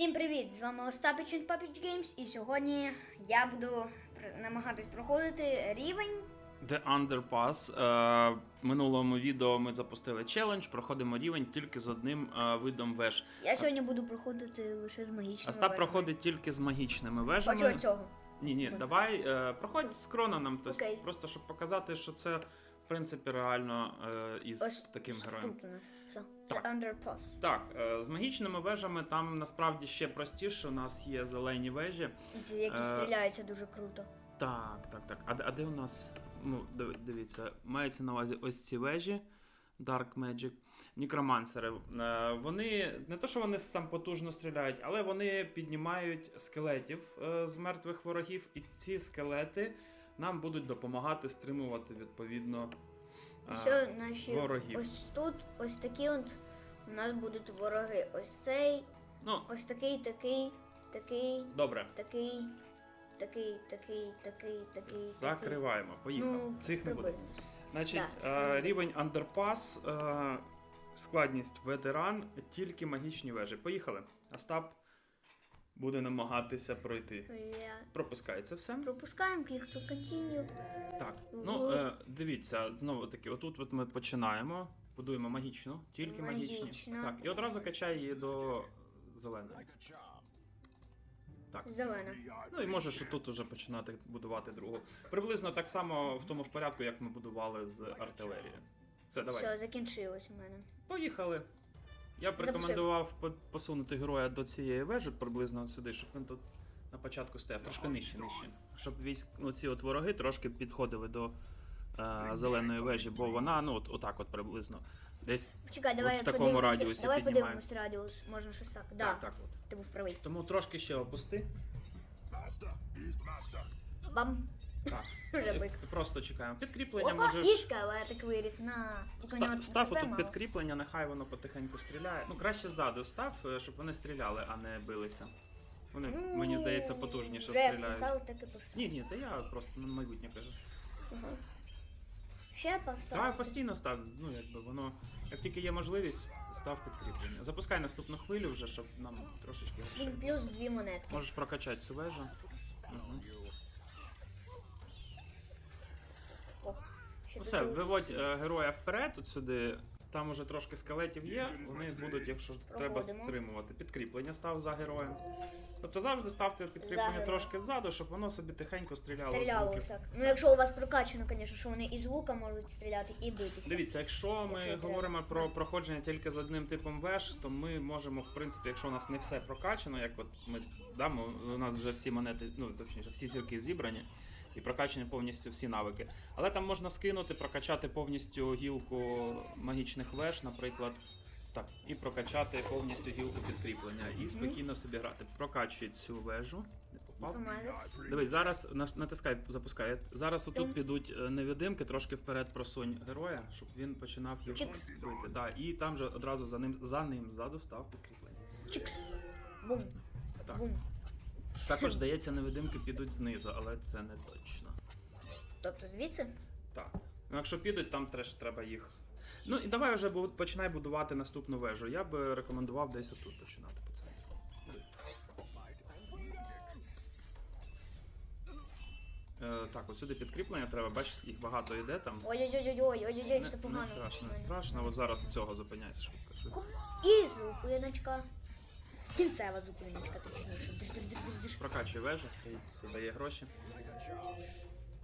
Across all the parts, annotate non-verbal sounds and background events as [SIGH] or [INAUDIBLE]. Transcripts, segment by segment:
Всім привіт! З вами Остапіч Папіч Games і сьогодні я буду намагатись проходити рівень. The Underpass. Е, в минулому відео ми запустили челендж, проходимо рівень тільки з одним е, видом веж. Я сьогодні буду проходити лише з магічними Остап вежами. проходить тільки з магічними вежами. Хочу цього. Ні, ні, давай е, проходь з крононом, то Окей. просто щоб показати, що це принципі реально е, із Ось таким героєм. Тут у нас. Все. Це Так. Underpass. Так, е, з магічними вежами там насправді ще простіше. У нас є зелені вежі. Які Е, стріляються дуже круто. Так, так, так. А, де- а де у нас? Ну, див- дивіться, мається на увазі ось ці вежі. Dark Magic, Нікромансери. Е, Вони не то, що вони там потужно стріляють, але вони піднімають скелетів е, з мертвих ворогів, і ці скелети нам будуть допомагати стримувати відповідно Все, наші ворогів. ось тут, ось такі от у нас будуть вороги. Ось цей, Ну, ось такий, такий, такий, добре. такий, такий, такий, такий, такий. Закриваємо. Поїхали. Ну, Цих не буде. Значить, Да, це е, рівень Underpass, е, складність ветеран, тільки магічні вежі. Поїхали. Остап буде намагатися пройти. Пропускається все. Пропускаємо, клік to continue. Так. Ну, е, дивіться, знову таки, отут от ми починаємо. Будуємо магічну, тільки магічні. Магічна. Так, і одразу качай її до зеленої. Так. Зелена. Ну і можеш тут уже починати будувати другу. Приблизно так само в тому ж порядку, як ми будували з артилерії. Все, давай. Все, закінчилось у мене. Поїхали. Я б рекомендував по- посунути героя до цієї вежі приблизно от сюди, щоб він тут на початку стояв, трошки нижче, нижче. Щоб військ, ну, ці от вороги трошки підходили до е, зеленої вежі, бо вона, ну, от, отак от приблизно. Десь Почекай, давай в такому подивимося. радіусі давай піднімаємо. подивимось радіус. Можна щось так. Да, так, так от. ти був правий. Тому трошки ще опусти. Бам. Так. [LAUGHS] Вже бик. Просто чекаємо. Підкріплення Опа, можеш. ішка, але я так виріс на. Тільки у нього Ста- Став отут мало. підкріплення, нехай воно потихеньку стріляє. Ну, краще ззаду став, е, щоб вони стріляли, а не билися. Вони, Ну, мені здається, потужніше вже стріляють. поставив, так і поставив. Ні, ні, то я просто на майбутнє кажу. Ага. Ще Давай поставив. постійно став, ну якби воно. Як тільки є можливість, став підкріплення. Запускай наступну хвилю вже, щоб нам трошечки грошей. Він плюс дві монетки. Можеш прокачати цю вежу. Угу. Ще Ну, все, виводь е, героя вперед, от сюди. Там уже трошки скелетів є, вони будуть, якщо ж треба Проходимо. стримувати. Підкріплення став за героєм. Тобто завжди ставте За підкріплення трошки ззаду, щоб воно собі тихенько стріляло. з Стріляло луків. так. Ну, якщо у вас прокачано, звісно, що вони із лука можуть стріляти і битися. Дивіться, якщо ми Якщо говоримо треба. про проходження тільки з одним типом веж, то ми можемо, в принципі, якщо у нас не все прокачано, як от ми да, ми- у нас вже всі монети, ну точніше, всі зірки зібрані. І прокачані повністю всі навики. Але там можна скинути, прокачати повністю гілку магічних веж, наприклад. Так, і прокачати повністю гілку підкріплення. І спокійно собі грати. Прокачуй цю вежу. Не попав. Дивись, зараз натискай, запускай. Зараз отут підуть е, невидимки, трошки вперед просунь героя, щоб він починав їх Чикс. бити. Да, і там же одразу за ним за ним ззаду став підкріплення. Чикс. Бум. Так. Бум. Також здається, невидимки підуть знизу, але це не точно. Тобто звідси? Так. Ну якщо підуть, там теж треба їх. Ну і давай вже бу- починай будувати наступну вежу. Я би рекомендував десь отут починати по центру. Е, так, от сюди підкріплення треба, бачиш, їх багато йде там. Ой-ой-ой-ой, ой-ой-ой, Не, все не погано. страшно, не страшно. От зараз цього зупиняйся швидко. швидко. І зупиночка. Кінцева зупиночка, точніше. Диш, диш, диш, диш, диш. Прокачуй вежу, стоїть, додає гроші.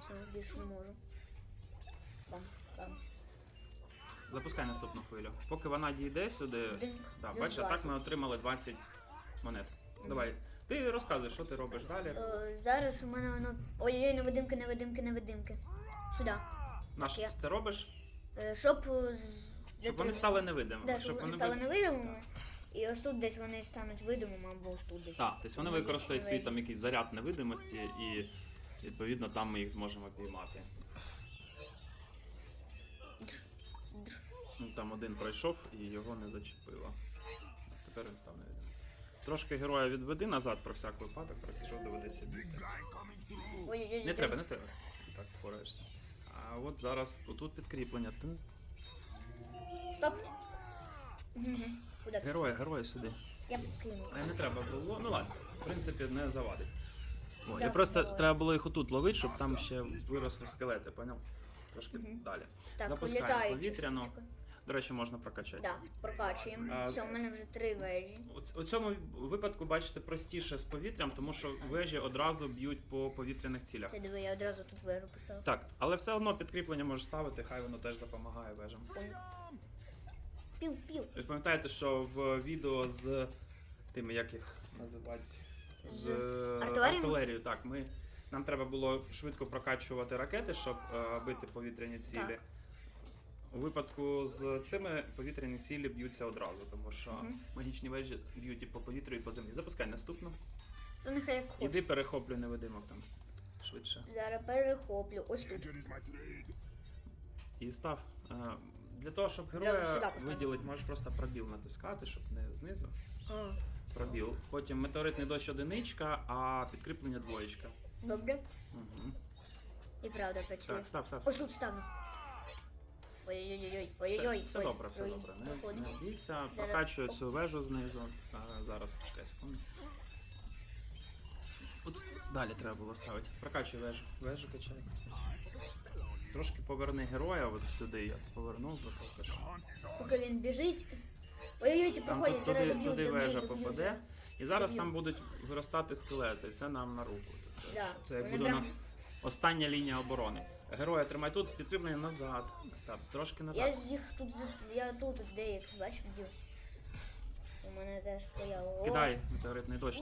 Все, більше не можу. Бам, бам. Запускай наступну хвилю. Поки вона дійде сюди. Динь. Да, бачиш, так ми отримали 20 монет. Давай. Ти розказуй, що ти робиш далі. Е, зараз у мене воно. Ой-ой-ой, невидимки, невидимки, невидимки. Сюди. На що це ти робиш? Е, щоб. е, з- Щоб вони затримати- стали невидимими. Да, щоб вони стали невидимими. І ось тут десь вони стануть видимими або ось тут десь. Так, тобто вони Вони використають свій там якийсь заряд невидимості і відповідно там ми їх зможемо піймати. Ну, Там один пройшов і його не зачепило. Тепер він став невидимим. Трошки героя відведи назад про всяк випадок, якщо доведеться бігти. Не треба, не треба. Так впораєшся. А от зараз отут підкріплення. Стоп. Куди? Герої, герої сюди. Я б кинув. А не треба було. Ну ладно, в принципі, не завадить. О, Да, я просто давай. треба було їх отут ловити, щоб там ще виросли скелети, поняв? Трошки Мгм. далі. Так, Запускаємо повітряну. До речі, можна прокачати. Да, прокачуємо. А, Все, у мене вже три вежі. У У цьому випадку, бачите, простіше з повітрям, тому що вежі одразу б'ють по повітряних цілях. Ти диви, я одразу тут вежу поставив. Так, але все одно підкріплення можеш ставити, хай воно теж допомагає вежам. Пів, пів. Ви пам'ятаєте, що в відео з тими, як їх називати? З, артилерією? артилерією, так. Ми, нам треба було швидко прокачувати ракети, щоб е, бити повітряні цілі. Так. У випадку з цими повітряні цілі б'ються одразу, тому що Мгм. магічні вежі б'ють і по повітрю, і по землі. Запускай наступну. Ну нехай як хоче. Іди перехоплюй невидимок там швидше. Зараз перехоплю. Ось тут. І став. е, Для того, щоб героя виділити, можеш просто пробіл натискати, щоб не знизу. А, Пробіл. Потім метеоритний дощ одиничка, а підкріплення двоєчка. добре. Угу. І правда працює. Так, став, став. Ось тут ставлю. Ой-ой-ой, Все, ой-ой-ой. все добре, все добре. Не, не бійся, прокачую цю вежу знизу. А, зараз, почекай секунду. От далі треба було ставити. Прокачуй вежу. Вежу качай. Трошки поверни героя от сюди, я повернув, бо поки що. Поки він біжить. Ой-ой-ой, Там проходять, тут туди, туди вежа попаде. І зараз там будуть виростати скелети. Це нам на руку. Тобто, Да, Це вони буде у прям- нас остання лінія оборони. Героя тримай тут, підкріплення назад. Став, трошки назад. Я їх тут, за- я тут деяких, бачиш, бдю. У мене теж своя. Кидай метеоритний дощ.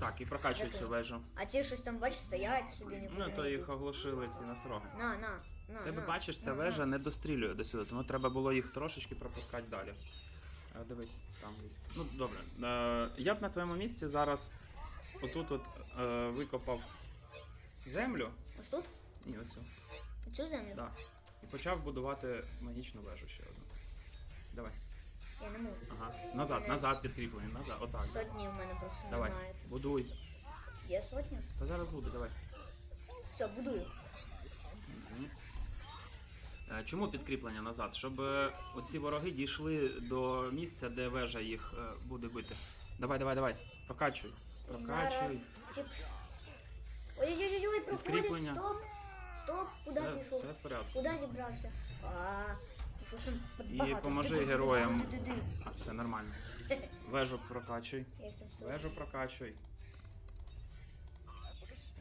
Так, і прокачуй цю вежу. А ці щось там бачиш, стоять собі не Ну, то їх оглушили ці насроги. На, на, на. Тебе бачиш, ця вежа не дострілює до сюди, тому треба було їх трошечки пропускати далі. Дивись, там десь. Ну, добре. Я б на твоєму місці зараз отут от викопав землю. Ось тут? Ні, оцю. Оцю землю? Да. І почав будувати магічну вежу ще одну. Давай. Ага. Назад, назад підкріплення, назад. Отак. Сотні у мене просто Давай. немає. Будуй. Є сотня? Та зараз буде, давай. Все, будую. Мгм. Е, Чому підкріплення назад? Щоб е, оці вороги дійшли до місця, де вежа їх е, буде бити. Давай, давай, давай. Прокачуй. Зараз. Прокачуй. Чіпс. Ой-ой-ой, проходить, Підкріплення. стоп. Стоп, куди Все, пішов? все в порядку. Куди зібрався? А, І поможи героям. А, все нормально. Вежу прокачуй. [LAUGHS] Вежу прокачуй.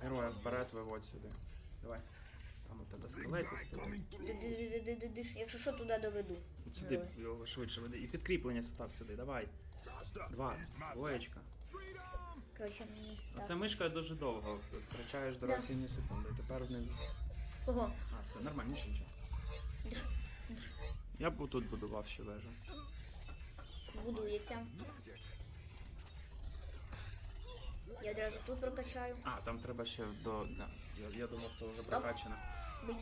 Героя вперед виводь сюди. Давай. Там у тебе скелети стоять. Якщо що, туди доведу. От сюди його швидше веди. І підкріплення став сюди. Давай. Два. Двоєчка. Коротше, мені. Оце мишка дуже довго. Втрачаєш дорогоцінні секунди. Тепер з ним. Кого? А, все, нормально, нічого, нічого. Я б тут будував ще вежу. Будується. Я одразу тут прокачаю. А, там треба ще до. Да. Я, я думав, то вже прокачано. Бить.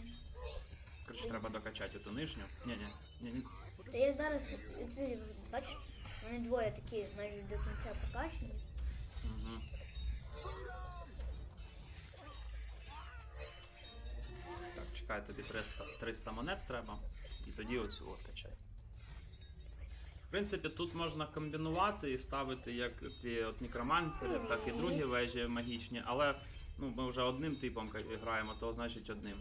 Коротше, треба докачати ту нижню. Ні, ні, ні, ні. Та я зараз, ці, бачиш, вони двоє такі майже до кінця прокачані. Угу. Так, чекай, тобі 300, 300 монет треба. І тоді оцю от качай. В принципі, тут можна комбінувати і ставити як ті от некромансери, так і другі вежі магічні, але ну, ми вже одним типом граємо, то значить одним.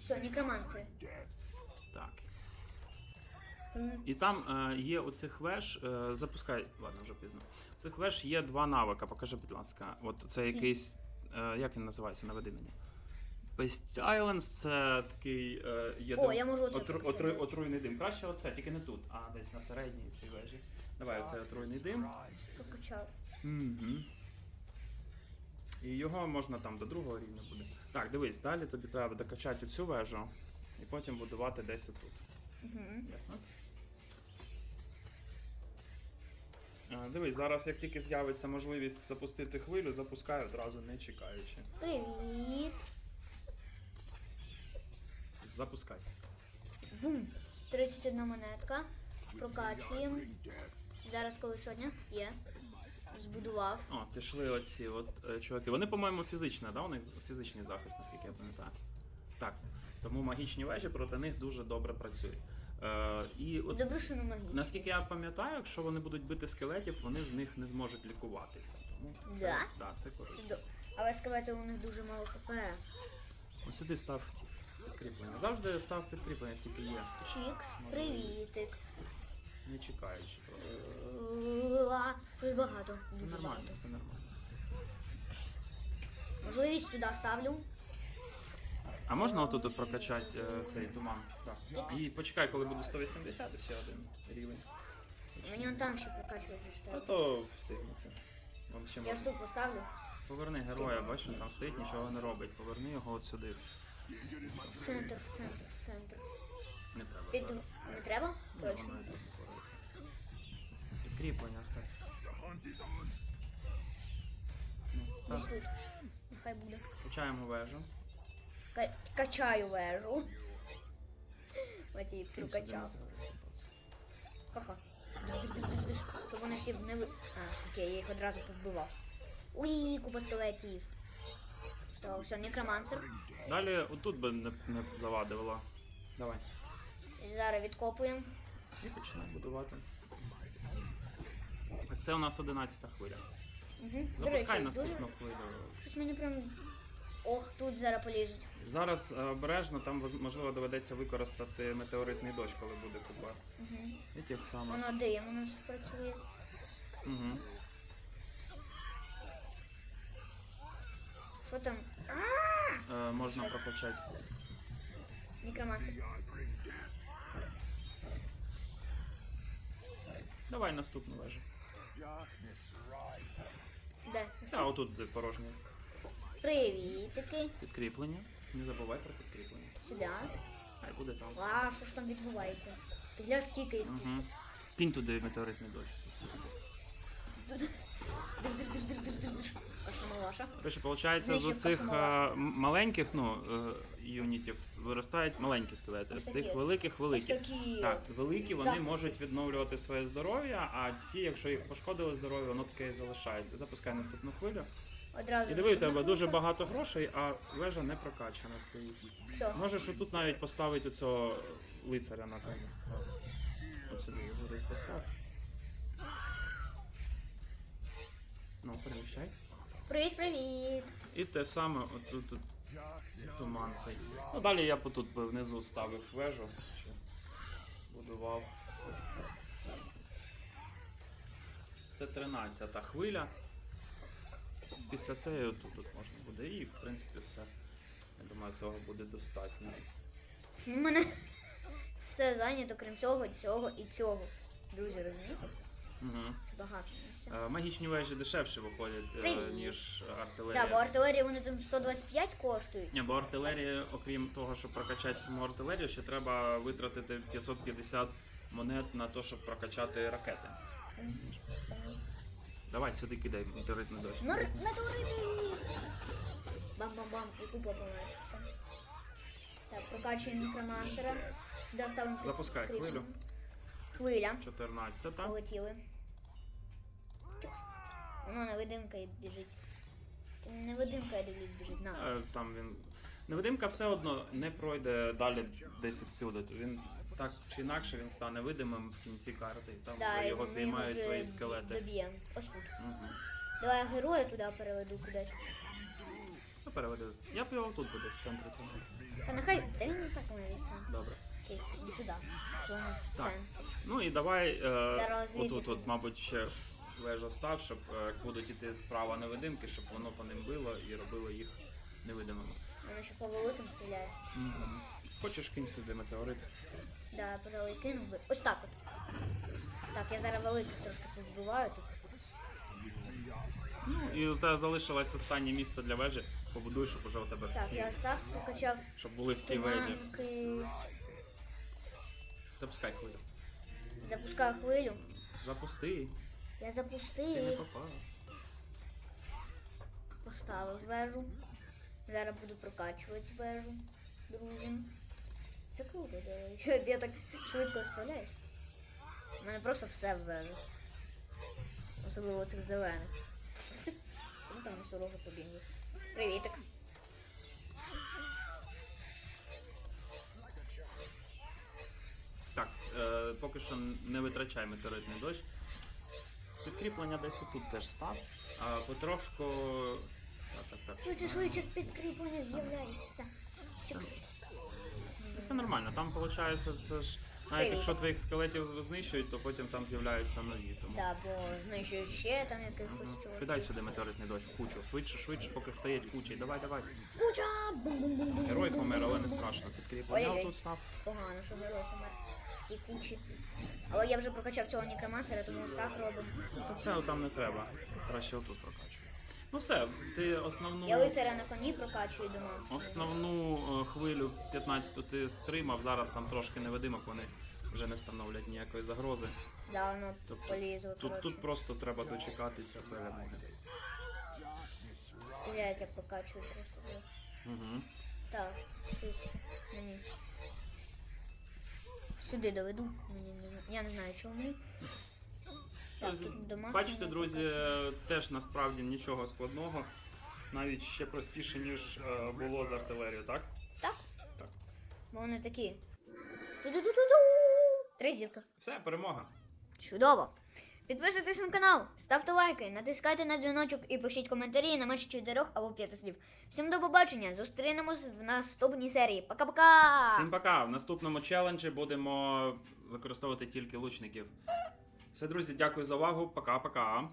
Все, некроманці. Так. І там е, є у цих веж, е, запускай, ладно, вже пізно. У цих веж є два навика, покажи, будь ласка. От це якийсь. Е, як він називається, наведи мені. Best Islands це такий е, є О, дим- я можу оце отру- отру- отруйний дим. Краще оце, тільки не тут, а десь на середній цій вежі. Давай оце отруйний дим. Угу. І його можна там до другого рівня буде. Так, дивись, далі тобі треба докачати цю вежу і потім будувати десь отут. Угу. Ясно? Дивись, зараз як тільки з'явиться можливість запустити хвилю, запускаю одразу не чекаючи. Привіт. Запускай. Бум. 31 монетка. Прокачуємо. Зараз коли сьогодні? Є. Збудував. О, пішли оці от е, чуваки. Вони, по-моєму, фізичні, да? У них фізичний захист, наскільки я пам'ятаю. Так. Тому магічні вежі проти них дуже добре працюють. Е, і от Добре, що не магічні. Наскільки я пам'ятаю, якщо вони будуть бити скелетів, вони з них не зможуть лікуватися. Тому це, Да? да, це корисно. Але скелети у них дуже мало хп. Ось сюди став ті підкріплення. Завжди став підкріплення, тільки є, Чікс, привітик. не чекаючи. просто. Ла, Ой, багато. Дуже нормально, багато. все нормально. Можливість сюди ставлю. А можна отут прокачати е, цей туман? Так. І почекай, коли буде 180, ще один рівень. Мені он там ще прокачувати А то встигнеться. Вон ще Я можна. ступ поставлю. Поверни героя, бачиш, він там стоїть, нічого не робить. Поверни його от сюди. В центр, в центр, в центр. Не треба Піду. зараз. Не треба? Ні, Точно. воно і так впорається. Підкріплення став. Ну, Десь став. тут. Нехай буде. Качаємо вежу. Ка- Качаю вежу. От її І сюди прокачав. метеорит. Ха-ха. Диш-диш-диш-диш. Щоб вони всі не ви. А, окей, я їх одразу позбивав. Уй, купа скелетів. Все, все, некромансер. Далі отут би не, не завадило. Давай. Зараз відкопуємо. І починаємо будувати. Це у нас 11 хвиля. Угу. Запускай дуже... наступну хвилю. Щось мені прям. Ох, тут зараз полізуть. Зараз е, обережно, там воз- можливо доведеться використати метеоритний дощ, коли буде купа. Угу. І тих самих. Воно дим у нас працює. Угу. Що там? Е, можна прокачати. Некромансер. Давай наступну вежу. Де? А, отут де порожнє Привітики. підкріплення. Не забувай про підкріплення. Сюди. Хай буде там. А, що ж там відбувається? Глянь, скільки. Угу. Кинь туди метеоритний дощ. Диш-диш-диш-диш-диш-диш. Малаша. До виходить, з Знищив оцих е, м- маленьких ну, е, юнітів виростають маленькі скелети, Ось з такі. тих великих Ось великі. такі. Так, великі вони Запуски. можуть відновлювати своє здоров'я, а ті, якщо їх пошкодили здоров'я, воно таке і залишається. Запускай наступну хвилю. Одразу. І диви, у наступна тебе дуже багато грошей, а вежа не прокачана стоїть. Все. Можеш отут навіть поставити цього лицаря на коні. От сюди його десь постав. Ну, переміщай. Привіт, привіт. І те саме, отут тут туман цей. Ну далі я по тут би внизу ставив вежу, ще будував. Це 13-та хвиля. Після цієї отут тут можна буде і в принципі все. Я думаю, цього буде достатньо. У мене все зайнято, крім цього, цього і цього. Друзі, розумієте? Угу. Це багато. Е, магічні вежі дешевше виходять, е, Привіт. ніж Так, бо артилерія. вони там 125 коштують. Ні, бо артилерія, окрім того, щоб прокачати саму артилерію, ще треба витратити 550 монет на те, щоб прокачати ракети. Давай сюди кидай метеоритний дощ. Ну, метеорити! Бам-бам-бам, і купа помер. Так, прокачуємо некромансера. Сюди ставимо під- Запускай хвилю. Хвиля. 14. Полетіли. Воно невидимка і біжить. Невидимка, я дивлюсь, біжить. На. Е, Там він. Невидимка все одно не пройде далі десь всюди. Він так чи інакше він стане видимим в кінці карти. І там Да, його ми піймають вже твої скелети. Доб'ємо. Ось тут. Угу. Давай я героя туди переведу кудись. Ну, переведи. Я б його тут буде в центрі. тому. Та нехай. Та він не так центру. Добре. Окей, іди сюди. Все, Так. Ну і давай е, Зараз отут, от, мабуть, ще вежа став, щоб е, будуть іти справа невидимки, щоб воно по ним било і робило їх невидимими. Воно ще по великим стріляє. Мгм. Хочеш кинь сюди метеорит? Да, пожалуй, кинув би. Ось так от. Так, я зараз великих трошки позбиваю тут. Ну і у тебе залишилось останнє місце для вежі. Побудуй, щоб уже у тебе Так, всі, я ось так покачав щоб були всі вежі. туманки. Запускай хвилю. Запускаю хвилю. Запусти. Я Ти не запустив. Поставив вежу. Зараз буду прокачувати вежу, друзі. Це круто, до речі. Я так швидко справляюсь. У мене просто все в вежу. Особливо цих зелених. [LAUGHS] Ну там сороги побігли. Привітик. Так, поки що не витрачай метеоритний дощ. Підкріплення десь тут теж став. А потрошку. Так, так, так. Швидше, швидше підкріплення з'являється. Чикс. Все нормально, там виходить, це ж. Навіть Привіт. якщо твоїх скелетів знищують, то потім там з'являються нові. Тому... Да, бо знищують ще там якихось Мгм. Кидай сюди метеоритний дощ в кучу. Швидше, швидше, поки стоять кучі. Давай, давай. Куча! Бум-бум-бум-бум. Герой помер, але не страшно. Підкріплення Ой-ой-ой. тут став. Погано, що герой помер. І кучі. Але я вже прокачав цього некромансера, тому ось так робимо. Та це там не треба. Краще отут прокачуй. Ну все, ти основну. Я лицаря на коні прокачую до. Основну е, хвилю 15 ти стримав, зараз там трошки невидимок, вони вже не становлять ніякої загрози. Да, воно Тобто полізло, Тут, коротше. тут просто треба дочекатися перемоги. Я як я прокачую просто. Угу. Так, щось мені. Сюди доведу. Я не знаю чому. Так, тут Бачите, друзі, теж насправді нічого складного, навіть ще простіше, ніж е, було з артилерією, так? Так. Так. Бо вони такі. Три зірки. Все, перемога. Чудово! Підписуйтесь на канал, ставте лайки, натискайте на дзвіночок і пишіть коментарі на менше чотирьох або п'яти слів. Всім до побачення! Зустрінемось в наступній серії. Пока-пока! Всім пока! В наступному челенджі будемо використовувати тільки лучників. Все, друзі, дякую за увагу. Пока-пока.